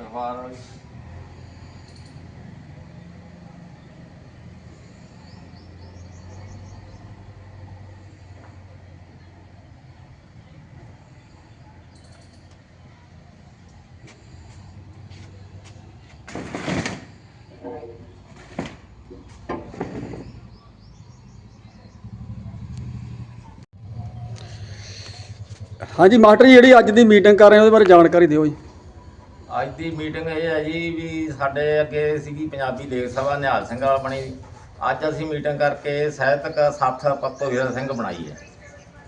ਅਖਬਾਰ ਵਾਲੀ। ਹਾਂਜੀ, ਮਾਸਟਰ ਜੀ, ਜਿਹੜੀ ਅੱਜ ਦੀ ਮੀਟਿੰਗ ਕਰ ਰਹੇ ਹੋ, ਉਹਦੇ ਬਾਰੇ ਜਾਣਕਾਰੀ ਦਿਓ ਜੀ। ਅੱਜ ਦੀ ਮੀਟਿੰਗ ਇਹ ਹੈ ਜੀ ਵੀ ਸਾਡੇ ਅੱਗੇ ਸੀਗੀ ਪੰਜਾਬੀ ਲੇਖ ਸਭਾ, ਨਿਹਾਲ ਸਿੰਘ ਵਾਲਾ ਬਣੀ। ਅੱਜ ਅਸੀਂ ਮੀਟਿੰਗ ਕਰਕੇ ਸਾਹਿਤਕ ਸਾਥ ਪੱਤੋ ਹੀਰਾ ਸਿੰਘ ਬਣਾਈ ਹੈ।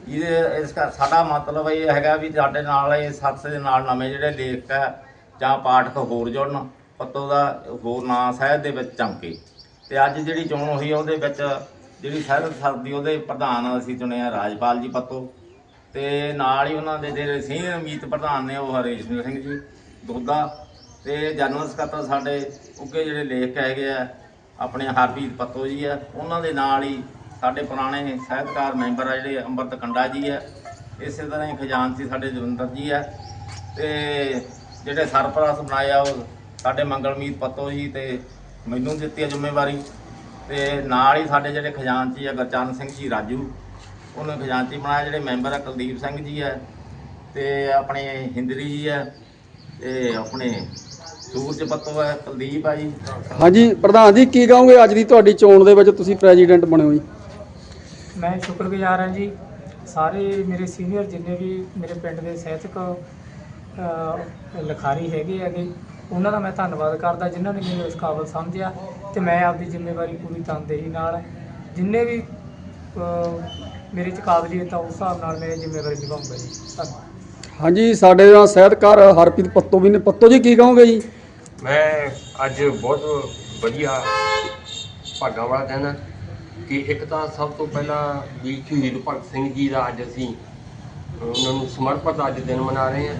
ਇਹਦੇ, ਇਸ ਕਰ ਸਾਡਾ ਮਤਲਬ ਇਹ ਹੈਗਾ ਵੀ ਸਾਡੇ ਨਾਲ ਇਹ ਸਾਥ ਦੇ ਨਾਲ ਨਵੇਂ ਜਿਹੜੇ ਲੇਖਕ ਹੈ ਜਾਂ ਪਾਠਕ ਹੋਰ ਜੁੜਨ ਪੱਤੋ ਦਾ ਹੋਰ ਨਾਂ ਸਾਹਿਤ ਦੇ ਵਿੱਚ ਚਮਕੇ। ਤੇ ਅੱਜ ਜਿਹੜੀ ਚੋਣ ਹੋਈ ਹੈ ਉਹਦੇ ਵਿੱਚ ਜਿਹੜੀ ਸਾਹਿਤ ਸਭਾ ਦੀ ਉਹਦੇ ਪ੍ਰਧਾਨ ਅਸੀਂ ਚੁਣੇ ਆ ਰਾਜਪਾਲ ਜੀ ਪੱਤੋ ਤੇ ਨਾਲ ਹੀ ਉਹਨਾਂ ਦੇ ਜਿਹੜੇ ਸੀਨੀਅਰ ਮੀਤ ਪ੍ਰਧਾਨ ਨੇ ਉਹ ਹਰੇਸ਼ ਸਿੰਘ ਜੀ। ਦੋਦਾ ਤੇ ਜਨਰਲ ਸਕੱਤਰ ਸਾਡੇ ਉੱਗੇ ਜਿਹੜੇ ਲੇਖਕ ਹੈਗੇ ਆ, ਆਪਣੇ ਹਰਪ੍ਰੀਤ ਪੱਤੋ ਜੀ ਆ, ਉਹਨਾਂ ਦੇ ਨਾਲ ਹੀ ਸਾਡੇ ਪੁਰਾਣੇ ਸਾਹਿਤਕਾਰ ਮੈਂਬਰ ਆ ਜਿਹੜੇ ਅੰਮ੍ਰਿਤ ਕੰਡਾ ਜੀ ਆ, ਇਸੇ ਤਰ੍ਹਾਂ ਹੀ ਖਜ਼ਾਨਚੀ ਸਾਡੇ ਜਵਿੰਦਰ ਜੀ ਆ, ਤੇ ਜਿਹੜੇ ਸਰਪ੍ਰਸਤ ਬਣਾਏ ਆ ਉਹ ਸਾਡੇ ਮੰਗਲਮੀਤ ਪੱਤੋ ਜੀ ਤੇ ਮੈਨੂੰ ਦਿੱਤੀ ਆ ਜ਼ਿੰਮੇਵਾਰੀ, ਤੇ ਨਾਲ ਹੀ ਸਾਡੇ ਜਿਹੜੇ ਖਜ਼ਾਨਚੀ ਆ ਗੁਰਚਰਨ ਸਿੰਘ ਜੀ ਰਾਜੂ, ਉਹਨੇ ਖਜ਼ਾਨਚੀ ਬਣਾਇਆ, ਜਿਹੜੇ ਮੈਂਬਰ ਆ ਕੁਲਦੀਪ ਸਿੰਘ ਜੀ ਆ, ਤੇ ਆਪਣੇ ਹਿੰਦਰੀ ਜੀ ਆ ਤੇ ਆਪਣੇ ਸੂਰਜ ਪੱਤੋ ਹੈ ਕੁਲਦੀਪ ਆ ਜੀ। ਹਾਂਜੀ ਪ੍ਰਧਾਨ ਜੀ ਕੀ ਕਹੋਗੇ ਅੱਜ ਦੀ ਤੁਹਾਡੀ ਚੋਣ ਦੇ ਵਿੱਚ ਤੁਸੀਂ ਪ੍ਰੈਜ਼ੀਡੈਂਟ ਬਣੇ ਹੋ ਜੀ? ਮੈਂ ਸ਼ੁਕਰਗੁਜ਼ਾਰ ਹਾਂ ਜੀ। ਸਾਰੇ ਮੇਰੇ ਸੀਨੀਅਰ ਜਿੰਨੇ ਵੀ ਮੇਰੇ ਪਿੰਡ ਦੇ ਸਾਹਿਤਕ ਲਿਖਾਰੀ ਹੈਗੇ ਹੈਗੇ ਉਹਨਾਂ ਦਾ ਮੈਂ ਧੰਨਵਾਦ ਕਰਦਾ ਜਿਨ੍ਹਾਂ ਨੇ ਮੈਨੂੰ ਇਸ ਕਾਬਲ ਸਮਝਿਆ ਤੇ ਮੈਂ ਆਪਦੀ ਜ਼ਿੰਮੇਵਾਰੀ ਪੂਰੀ ਤਨਦੇਹੀ ਨਾਲ ਜਿੰਨੇ ਵੀ ਮੇਰੇ ਚ ਕਾਬਲੀਅਤ ਆ ਉਸ ਹਿਸਾਬ ਨਾਲ ਮੈਂ ਜ਼ਿੰਮੇਵਾਰੀ ਨਿਭਾਉਂਗਾ ਜੀ। ਧੰਨਵਾਦ। ਹਾਂਜੀ, ਸਾਡੇ ਨਾਲ ਸਾਹਿਤਕਾਰ ਹਰਪ੍ਰੀਤ ਪੱਤੋ ਵੀ ਨੇ। ਪੱਤੋ ਜੀ, ਕੀ ਕਹੋਗੇ ਜੀ? ਮੈਂ ਅੱਜ ਬਹੁਤ ਵਧੀਆ ਭਾਗਾਂ ਵਾਲਾ ਦਿਨ ਹੈ ਕਿ ਇੱਕ ਤਾਂ ਸਭ ਤੋਂ ਪਹਿਲਾਂ ਵੀ ਸ਼ਹੀਦ ਭਗਤ ਸਿੰਘ ਜੀ ਦਾ ਅੱਜ ਅਸੀਂ ਉਹਨਾਂ ਨੂੰ ਸਮਰਪਿਤ ਅੱਜ ਦਿਨ ਮਨਾ ਰਹੇ ਹਾਂ।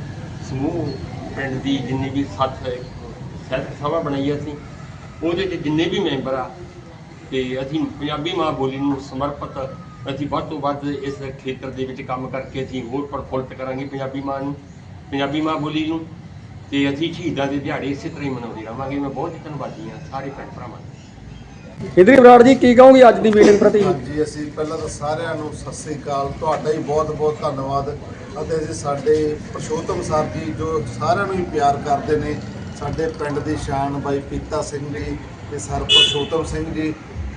ਸਮੂਹ, ਪਿੰਡ ਦੀ ਜਿੰਨੀ ਵੀ ਸੱਤ ਸਾਹਿਤ ਸਭਾ ਬਣਾਈ ਅਸੀਂ, ਉਹਦੇ 'ਚ ਜਿੰਨੇ ਵੀ ਮੈਂਬਰ ਆ, ਤੇ ਅਸੀਂ ਪੰਜਾਬੀ ਮਾਂ ਬੋਲੀ ਨੂੰ ਸਮਰਪਿਤ ਅਸੀਂ ਵੱਧ ਤੋਂ ਵੱਧ ਇਸ ਖੇਤਰ ਦੇ ਵਿੱਚ ਕੰਮ ਕਰਕੇ ਅਸੀਂ ਹੋਰ ਪ੍ਰਫੁੱਲਤ ਕਰਾਂਗੇ ਪੰਜਾਬੀ ਮਾਂ ਨੂੰ ਪੰਜਾਬੀ ਮਾਂ ਬੋਲੀ ਨੂੰ ਤੇ ਅਸੀਂ ਸ਼ਹੀਦਾਂ ਦੇ ਦਿਹਾੜੇ ਇਸੇ ਤਰ੍ਹਾਂ ਹੀ ਮਨਾਉਂਦੇ ਰਹਾਂਗੇ। ਮੈਂ ਬਹੁਤ ਧੰਨਵਾਦੀ ਹਾਂ ਸਾਰੇ ਭੈਣ ਭਰਾਵਾਂ ਦਾ। ਇੰਦਰੀ ਬਰਾੜ ਜੀ ਕੀ ਕਹੋਗੇ ਅੱਜ ਦੀ ਮੀਟਿੰਗ ਪ੍ਰਤੀ? ਹਾਂਜੀ ਅਸੀਂ ਪਹਿਲਾਂ ਤਾਂ ਸਾਰਿਆਂ ਨੂੰ ਸਤਿ ਸ੍ਰੀ ਅਕਾਲ। ਤੁਹਾਡਾ ਹੀ ਬਹੁਤ ਬਹੁਤ ਧੰਨਵਾਦ। ਅਤੇ ਅਸੀਂ ਸਾਡੇ ਪਰਸ਼ੋਤਮ ਸਾਹਿਬ ਜੀ ਜੋ ਸਾਰਿਆਂ ਨੂੰ ਹੀ ਪਿਆਰ ਕਰਦੇ ਨੇ ਸਾਡੇ ਪਿੰਡ ਦੀ ਸ਼ਾਨ ਬਾਈ ਪੀਤਾ ਸਿੰਘ ਜੀ ਤੇ ਸਰ ਪਰਸ਼ੋਤਮ ਸਿੰਘ ਜੀ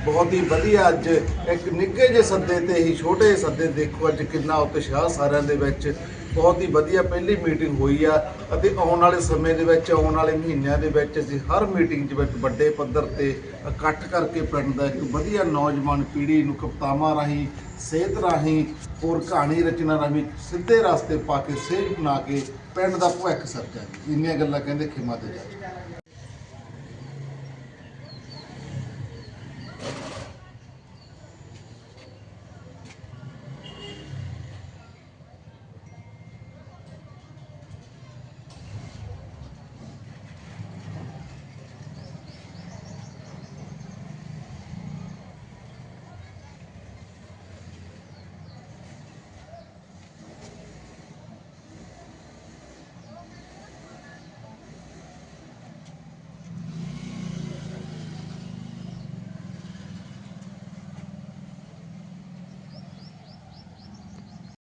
ਬਹੁਤ ਹੀ ਵਧੀਆ ਅੱਜ ਇੱਕ ਨਿੱਘੇ ਜਿਹੇ ਸੱਦੇ ਤੇ ਹੀ, ਛੋਟੇ ਜਿਹੇ ਸੱਦੇ ਦੇਖੋ ਅੱਜ ਕਿੰਨਾ ਉਤਸ਼ਾਹ ਸਾਰਿਆਂ ਦੇ ਵਿੱਚ। ਬਹੁਤ ਹੀ ਵਧੀਆ ਪਹਿਲੀ ਮੀਟਿੰਗ ਹੋਈ ਆ ਅਤੇ ਆਉਣ ਵਾਲੇ ਸਮੇਂ ਦੇ ਵਿੱਚ, ਆਉਣ ਵਾਲੇ ਮਹੀਨਿਆਂ ਦੇ ਵਿੱਚ ਅਸੀਂ ਹਰ ਮੀਟਿੰਗ ਦੇ ਵਿੱਚ ਵੱਡੇ ਪੱਧਰ ਤੇ ਇਕੱਠ ਕਰਕੇ ਪਿੰਡ ਦਾ ਇੱਕ ਵਧੀਆ ਨੌਜਵਾਨ ਪੀੜ੍ਹੀ ਨੂੰ ਕਪਤਾਵਾਂ ਰਾਹੀਂ, ਸਿਹਤ ਰਾਹੀਂ ਹੋਰ ਕਹਾਣੀ ਰਚਨਾ ਰਾਹੀਂ ਸਿੱਧੇ ਰਸਤੇ ਪਾ ਕੇ ਸੇਧ ਬਣਾ ਕੇ ਪਿੰਡ ਦਾ ਭਵਿੱਖ ਸਰਜਾ ਇੰਨੀਆਂ ਗੱਲਾਂ ਕਹਿੰਦੇ ਖਿਮਾ ਤੇ ਜਾ।